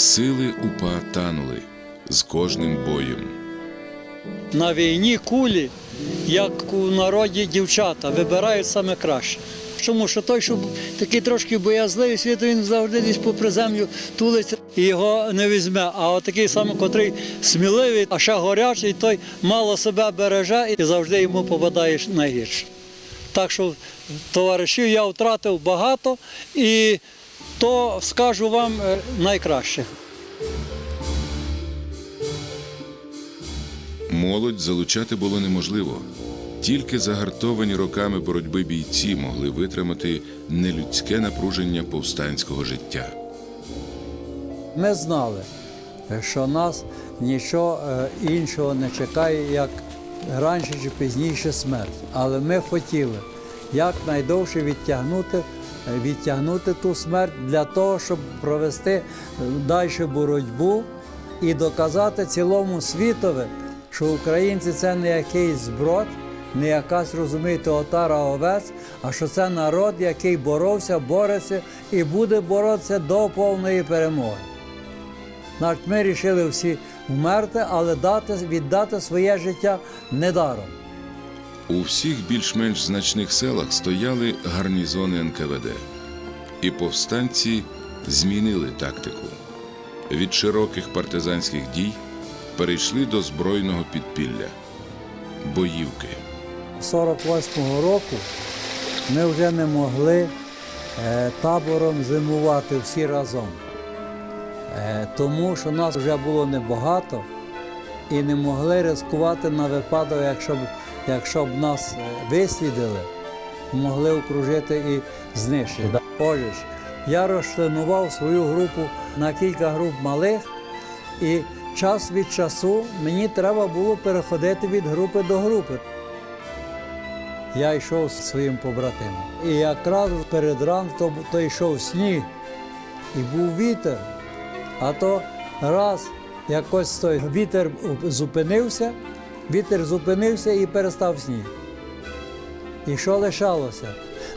Сили упа танули з кожним боєм. На війні кулі, як у народі дівчата, вибирають саме краще. Чому що той, що такий трошки боязливий, світ він завжди десь попри землю тулиться і його не візьме. А от такий саме, котрий сміливий, а ще горячий, той мало себе береже і завжди йому попадає найгірше. Так що товаришів я втратив багато і то скажу вам е, найкраще. Молодь залучати було неможливо. Тільки загартовані роками боротьби бійці могли витримати нелюдське напруження повстанського життя. Ми знали, що нас нічого е, іншого не чекає, як раніше чи пізніше смерть. Але ми хотіли якнайдовше відтягнути, е, відтягнути ту смерть для того, щоб провести далі боротьбу і доказати цілому світові, що українці це не якийсь зброд, не якась, розумієте, отара овець, а що це народ, який боровся, бореться і буде боротися до повної перемоги. Значить, ми вирішили всі вмерти, але дати, віддати своє життя недаром. У всіх більш-менш значних селах стояли гарнізони НКВД, і повстанці змінили тактику. Від широких партизанських дій перейшли до збройного підпілля боївки. 48-го року ми вже не могли е, табором зимувати всі разом. Е, тому що нас вже було небагато і не могли ризикувати на випадок, якщо б, якщо б нас е, вислідили, могли окружити і знищити. Отже, я розчленував свою групу на кілька груп малих, і час від часу мені треба було переходити від групи до групи. Я йшов зі своїм побратимом. І якраз перед ранком то йшов сніг, і був вітер. А то раз якось той вітер зупинився, вітер зупинився і перестав сніг. І що лишалося?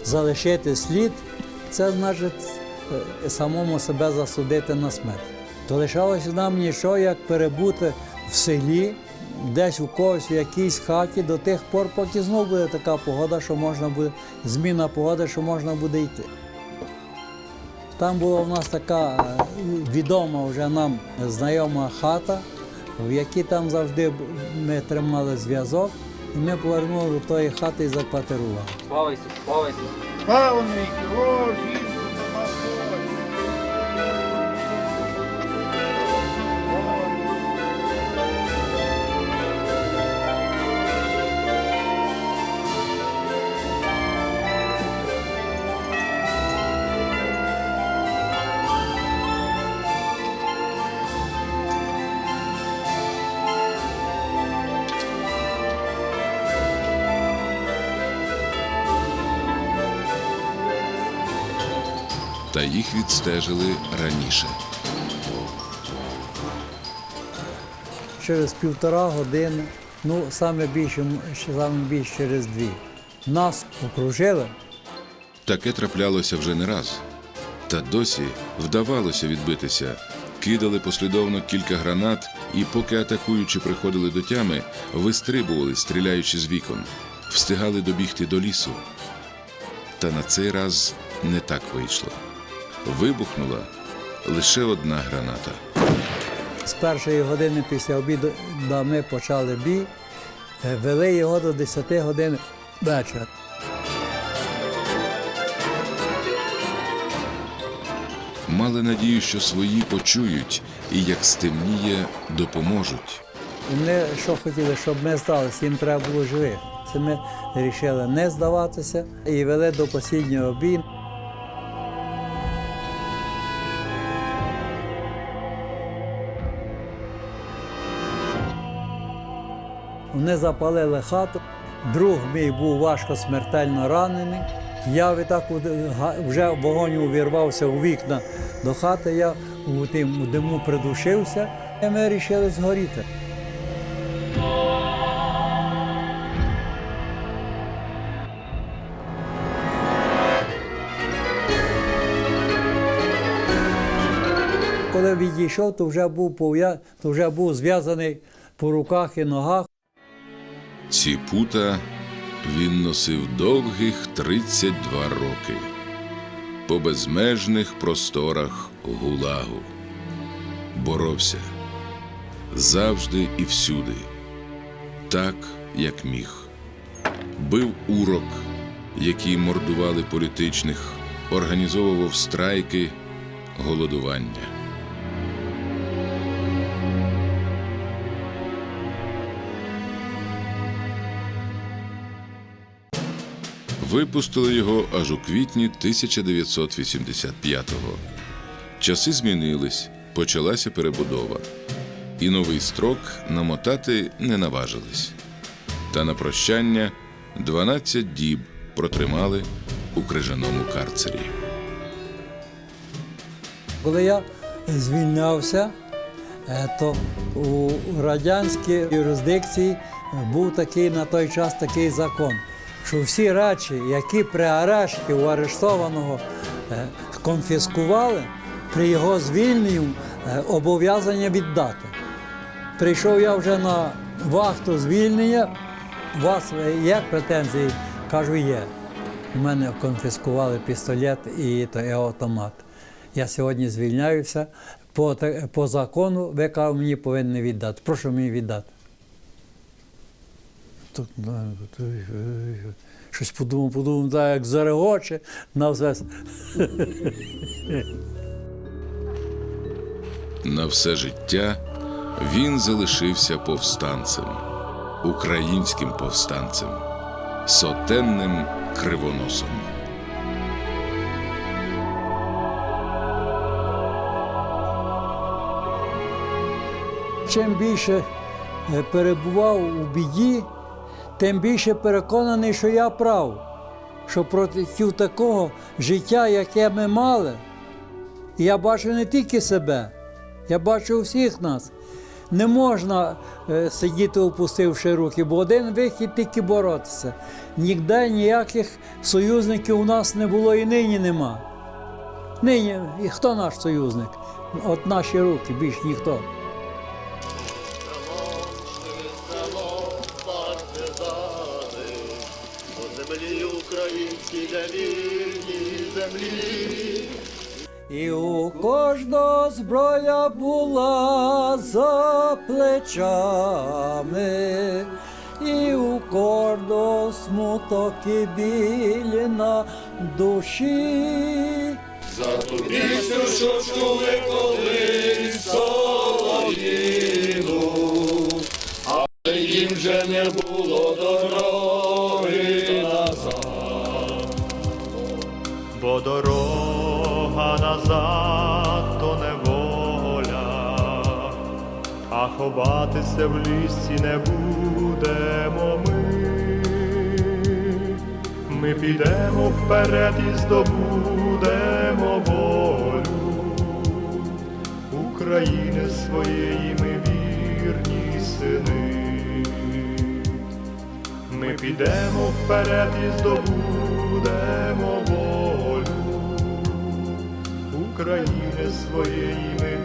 Залишити слід, це значить е, самому себе засудити на смерть. То лишалося нам нічого, як перебути в селі, десь у когось в якійсь хаті до тих пор, поки знов буде така погода, що можна буде, зміна погоди, що можна буде йти. Там була в нас така е, відома вже нам знайома хата, в якій там завжди ми тримали зв'язок, і ми повернули до тої хати і заквартирували. Слава Ісусу, слава Ісусу. Слава Та їх відстежили раніше. Через півтора години, ну саме більше, саме більше через дві. Нас окружили, Таке траплялося вже не раз. Та досі вдавалося відбитися. Кидали послідовно кілька гранат і, поки атакуючі приходили до тями, вистрибували, стріляючи з вікон, встигали добігти до лісу. Та на цей раз не так вийшло. Вибухнула лише одна граната. з першої години після обіду ми почали бій, е, вели його до 10 годин вечора. Мали надію, що свої почують і, як стемніє, допоможуть. Вони що хотіли, щоб ми здалися, їм треба було живих. Це ми вирішили не здаватися і вели до останнього бій. Вони запалили хату. Друг мій був важко смертельно ранений. Я відтак вже вогонь увірвався у вікна до хати. Я у тим диму придушився, і ми вирішили згоріти. коли відійшов, то вже був пов'я... то вже був зв'язаний по руках і ногах. Ці пута він носив довгих 32 роки по безмежних просторах гулагу. Боровся завжди і всюди, так, як міг. Бив урок, які мордували політичних, організовував страйки, голодування. Випустили його аж у квітні 1985-го. Часи змінились, почалася перебудова, і новий строк намотати не наважились. Та на прощання 12 діб протримали у крижаному карцері. Коли я звільнявся, е, то у радянській юрисдикції був такий на той час такий закон, що всі речі, які при арешті у арештованого е, конфіскували, при його звільненні е, обов'язання віддати. Прийшов я вже на вахту звільнення. У вас є претензії? Кажу, є. У мене конфіскували пістолет і, автомат. Я сьогодні звільняюся. По, по закону ви мені повинні віддати. Прошу мені віддати. Тут ну, тут, е, щось подумав, подумав, так як зарегоче на все. На все життя він залишився повстанцем, українським повстанцем, сотенним кривоносом. Чим більше е, перебував у біді, тим більше переконаний, що я прав. Що проти такого життя, яке ми мали, я бачу не тільки себе, я бачу всіх нас. Не можна е, сидіти, опустивши руки, бо один вихід тільки боротися. Ніде ніяких союзників у нас не було і нині нема. Нині і хто наш союзник? От наші руки, більш ніхто. І у кожного зброя була за плечами, і у кожного смуток і біль на душі. Пісню, що чули колись солов'їну, але їм вже не було дороги назад. Бо дорога ховатися в лісі не будемо ми. Ми підемо вперед і здобудемо волю України своєї ми вірні сини. Ми підемо вперед і здобудемо волю України своєї ми